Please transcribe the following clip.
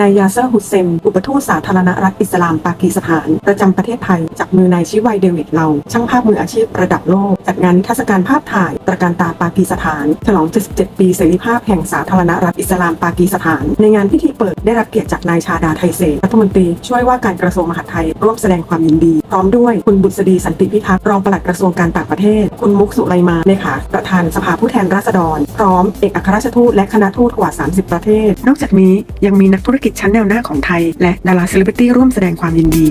นายยาเซอร์ฮุเซนอุปทูตสาธารณรัฐอิสลามปากีสถาน ประจำประเทศไทย จากมือนายชิวัยเดวิดเลาช่างภาพมืออาชีพระดับโลก จัดงานนิทรรศการภาพถ่าย ตระการตาปากีสถาน ฉลอง 77 ปีเสรีภาพแห่งสาธารณรัฐอิสลามปากีสถาน ในงานพิธีเปิดได้รับเกียรติจากนายชาดาไทเศษรัฐมนตรีช่วยว่าการกระทรวงมหาดไทยร่วมแสดงความยินดี พร้อมด้วยคุณบุษดีสันติพิทักษ์รองปลัดกระทรวงการต่างประเทศ คุณมุกสุไลมาเลขาประธานสภาผู้แทนราษฎร พร้อมเอกอัครราชทูตและคณะทูตกว่า 30 ประเทศ นอกจากนี้ยังมีนักธุรกิจกิจชั้นแนวหน้าของไทย และดาราเซเลบริตี้ร่วมแสดงความยินดี